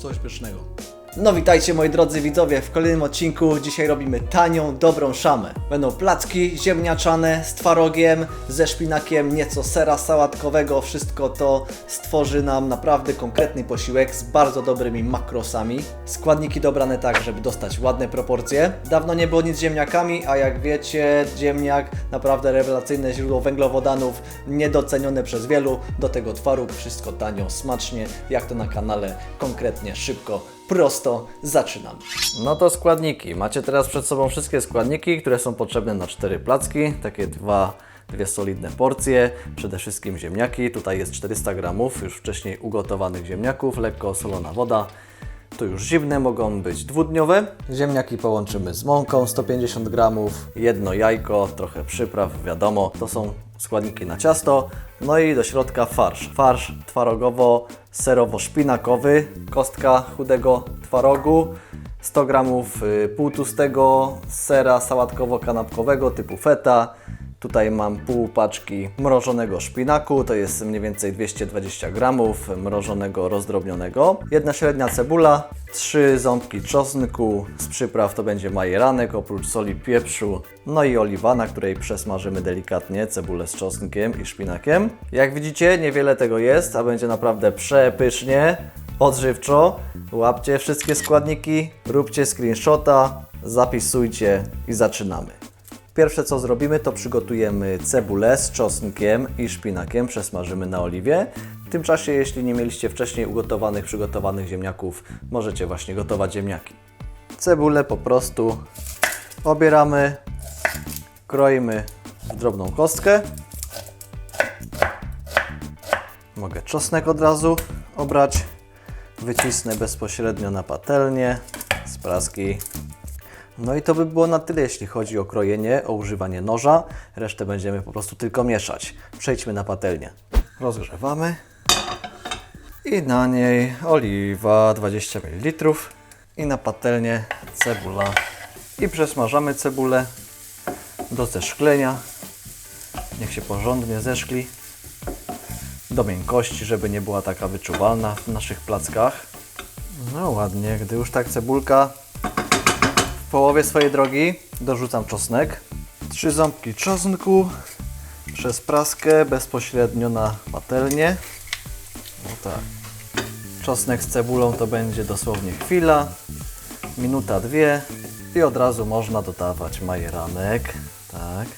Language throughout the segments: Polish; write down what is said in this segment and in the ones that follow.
coś pysznego. No witajcie moi drodzy widzowie w kolejnym odcinku. Dzisiaj robimy tanią, dobrą szamę. Będą placki ziemniaczane z twarogiem, ze szpinakiem, nieco sera sałatkowego. Wszystko to stworzy nam naprawdę konkretny posiłek z bardzo dobrymi makrosami. Składniki dobrane tak, żeby dostać ładne proporcje. Dawno nie było nic z ziemniakami, a jak wiecie, ziemniak naprawdę rewelacyjne źródło węglowodanów, niedocenione przez wielu. Do tego twaróg, wszystko tanio, smacznie, jak to na kanale, konkretnie, szybko prosto zaczynam. No to składniki. Macie teraz przed sobą wszystkie składniki, które są potrzebne na cztery placki. Takie dwa, dwie solidne porcje. Przede wszystkim ziemniaki. Tutaj jest 400 gramów już wcześniej ugotowanych ziemniaków. Lekko osolona woda. To już zimne, mogą być dwudniowe. Ziemniaki połączymy z mąką 150 gramów, jedno jajko, trochę przypraw, wiadomo, to są składniki na ciasto. No i do środka farsz. Farsz twarogowo-serowo-szpinakowy, kostka chudego twarogu, 100 gramów y, półtustego sera sałatkowo-kanapkowego typu feta, Tutaj mam pół paczki mrożonego szpinaku, to jest mniej więcej 220 gramów mrożonego rozdrobnionego. Jedna średnia cebula, trzy ząbki czosnku, z przypraw to będzie majeranek, oprócz soli, pieprzu, no i oliwa, na której przesmażymy delikatnie cebulę z czosnkiem i szpinakiem. Jak widzicie, niewiele tego jest, a będzie naprawdę przepysznie, odżywczo. Łapcie wszystkie składniki, róbcie screenshota, zapisujcie i zaczynamy. Pierwsze co zrobimy, to przygotujemy cebulę z czosnkiem i szpinakiem, przesmażymy na oliwie. W tym czasie, jeśli nie mieliście wcześniej ugotowanych, przygotowanych ziemniaków, możecie właśnie gotować ziemniaki. Cebulę po prostu obieramy, kroimy w drobną kostkę. Mogę czosnek od razu obrać. Wycisnę bezpośrednio na patelnię z praski no i to by było na tyle, jeśli chodzi o krojenie, o używanie noża. Resztę będziemy po prostu tylko mieszać. Przejdźmy na patelnię. Rozgrzewamy. I na niej oliwa 20 ml. I na patelnię cebula. I przesmażamy cebulę do zeszklenia. Niech się porządnie zeszkli do miękkości, żeby nie była taka wyczuwalna w naszych plackach. No ładnie, gdy już tak cebulka w połowie swojej drogi dorzucam czosnek. Trzy ząbki czosnku przez praskę bezpośrednio na patelnię. No tak. Czosnek z cebulą to będzie dosłownie chwila, minuta, dwie i od razu można dodawać majeranek. Tak.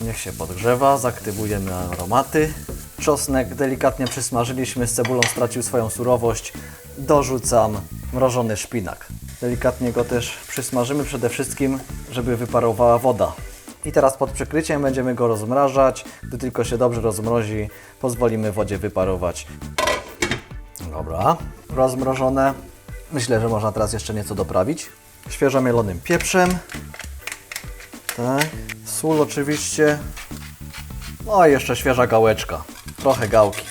Niech się podgrzewa, zaktywujemy aromaty. Czosnek delikatnie przysmażyliśmy, z cebulą stracił swoją surowość. Dorzucam mrożony szpinak. Delikatnie go też przysmażymy przede wszystkim, żeby wyparowała woda. I teraz pod przykryciem będziemy go rozmrażać. Gdy tylko się dobrze rozmrozi, pozwolimy wodzie wyparować. Dobra, rozmrożone. Myślę, że można teraz jeszcze nieco doprawić. Świeżo mielonym pieprzem. Tak, sól oczywiście. No i jeszcze świeża gałeczka. Trochę gałki.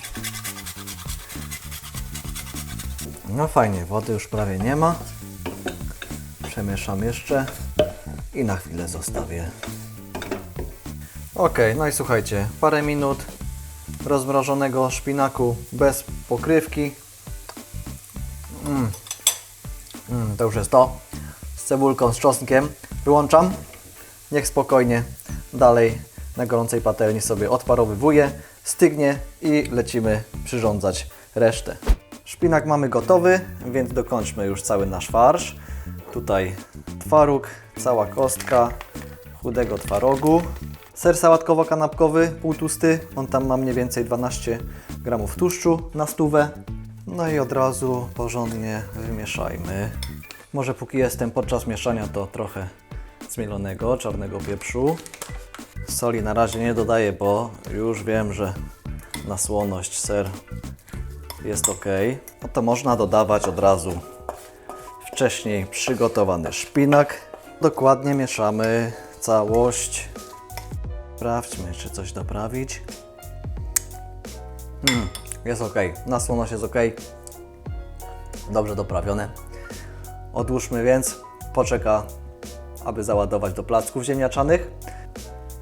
No fajnie, wody już prawie nie ma. Przemieszam jeszcze i na chwilę zostawię. Ok, no i słuchajcie, parę minut rozmrożonego szpinaku bez pokrywki. Mm. Mm, to już jest to. Z cebulką, z czosnkiem. Wyłączam. Niech spokojnie dalej na gorącej patelni sobie odparowywuje, stygnie i lecimy przyrządzać resztę. Szpinak mamy gotowy, więc dokończmy już cały nasz farsz. Tutaj twaróg, cała kostka chudego twarogu. Ser sałatkowo-kanapkowy, półtusty, on tam ma mniej więcej 12 gramów tłuszczu na stówę. No i od razu porządnie wymieszajmy. Może póki jestem podczas mieszania to trochę zmielonego czarnego pieprzu. Soli na razie nie dodaję, bo już wiem, że na słoność ser jest ok. No to można dodawać od razu wcześniej przygotowany szpinak. Dokładnie mieszamy całość. Sprawdźmy, czy coś doprawić. Hmm, jest ok. Na słoność jest ok. Dobrze doprawione. Odłóżmy więc. Poczeka, aby załadować do placków ziemniaczanych.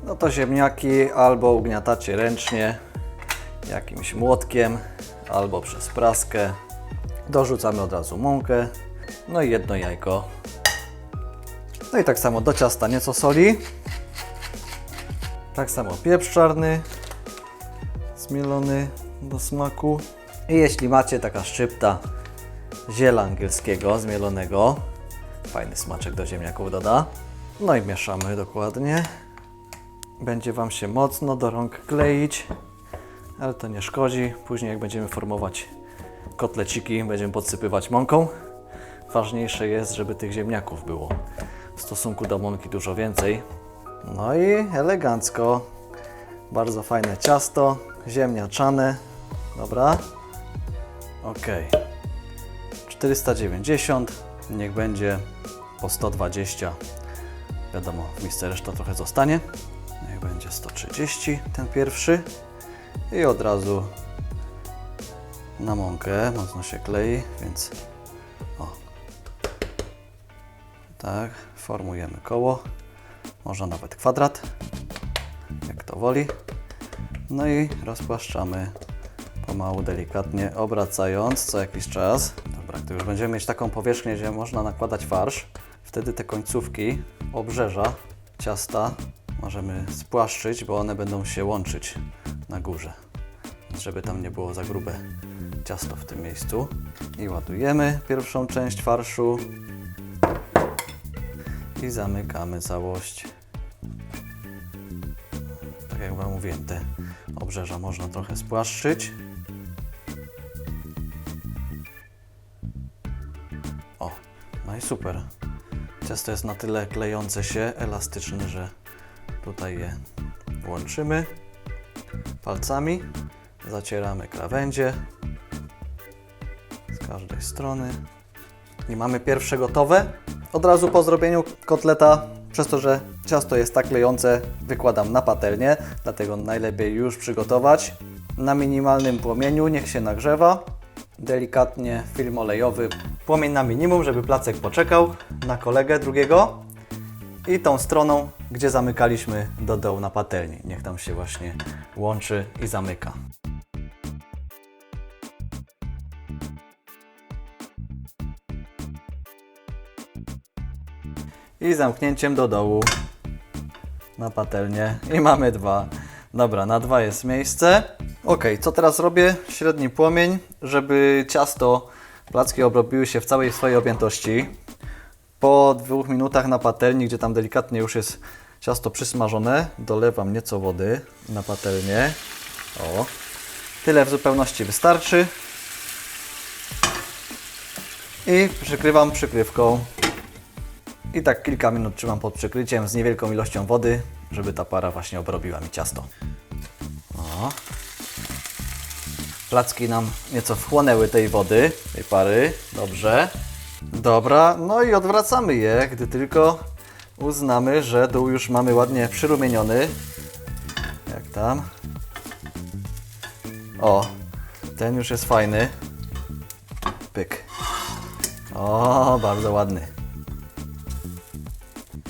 No to ziemniaki albo ugniatacie ręcznie jakimś młotkiem, albo przez praskę. Dorzucamy od razu mąkę, no i jedno jajko. No i tak samo do ciasta nieco soli. Tak samo pieprz czarny, zmielony do smaku. I jeśli macie taka szczypta ziela angielskiego zmielonego, fajny smaczek do ziemniaków doda. No i mieszamy dokładnie. Będzie Wam się mocno do rąk kleić, ale to nie szkodzi. Później jak będziemy formować kotleciki, będziemy podsypywać mąką. Ważniejsze jest, żeby tych ziemniaków było w stosunku do mąki dużo więcej. No i elegancko. Bardzo fajne ciasto, ziemniaczane. Dobra. Ok. 490, niech będzie po 120. Wiadomo, w misce reszta trochę zostanie. Niech będzie 130 ten pierwszy. I od razu na mąkę, mocno się klei, więc o. Tak, formujemy koło, można nawet kwadrat, jak to woli. No i rozpłaszczamy pomału, delikatnie, obracając co jakiś czas. Dobra, to już będziemy mieć taką powierzchnię, gdzie można nakładać farsz. Wtedy te końcówki obrzeża ciasta możemy spłaszczyć, bo one będą się łączyć na górze. Żeby tam nie było za grube ciasto w tym miejscu. I ładujemy pierwszą część farszu. I zamykamy całość. Tak jak Wam mówiłem, te obrzeża można trochę spłaszczyć. O, no i super. Ciasto jest na tyle klejące się, elastyczne, że tutaj je łączymy palcami. Zacieramy krawędzie z każdej strony. I mamy pierwsze gotowe. Od razu po zrobieniu kotleta, przez to, że ciasto jest tak klejące, wykładam na patelnię, dlatego najlepiej już przygotować. Na minimalnym płomieniu, niech się nagrzewa. Delikatnie film olejowy, płomień na minimum, żeby placek poczekał na kolegę drugiego. I tą stroną, gdzie zamykaliśmy do dołu na patelni. Niech tam się właśnie łączy i zamyka. I zamknięciem do dołu na patelnię. I mamy dwa. Dobra, na dwa jest miejsce. Ok, co teraz robię? Średni płomień, żeby ciasto, placki obrobiły się w całej swojej objętości. Po dwóch minutach na patelni, gdzie tam delikatnie już jest ciasto przysmażone, dolewam nieco wody na patelnię. O, tyle w zupełności wystarczy. I przykrywam przykrywką. I tak kilka minut trzymam pod przykryciem z niewielką ilością wody, żeby ta para właśnie obrobiła mi ciasto. O. Placki nam nieco wchłonęły tej wody, tej pary. Dobrze. Dobra, no i odwracamy je, gdy tylko uznamy, że dół już mamy ładnie przyrumieniony. Jak tam? O, ten już jest fajny. Pyk. O, bardzo ładny.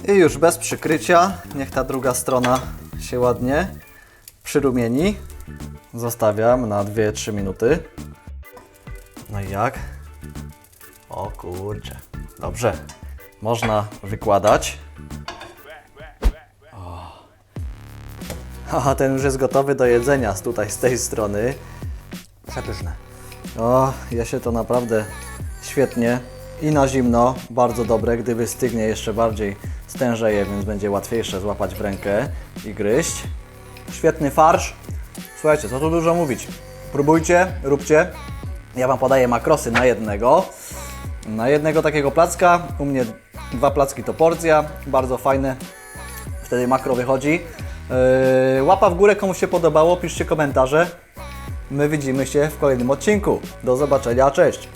I już bez przykrycia, niech ta druga strona się ładnie przyrumieni. Zostawiam na 2-3 minuty. No i jak? O kurczę. Dobrze. Można wykładać. O. Aha, ten już jest gotowy do jedzenia z tutaj, z tej strony. Przepyszne. O, je się to naprawdę świetnie. I na zimno, bardzo dobre. Gdy wystygnie, jeszcze bardziej stężeje, więc będzie łatwiejsze złapać w rękę i gryźć. Świetny farsz. Słuchajcie, co tu dużo mówić. Próbujcie, róbcie. Ja Wam podaję makrosy na jednego. Na jednego takiego placka. U mnie dwa placki to porcja. Bardzo fajne. Wtedy makro wychodzi. Yy, łapa w górę, komu się podobało. Piszcie komentarze. My widzimy się w kolejnym odcinku. Do zobaczenia, cześć!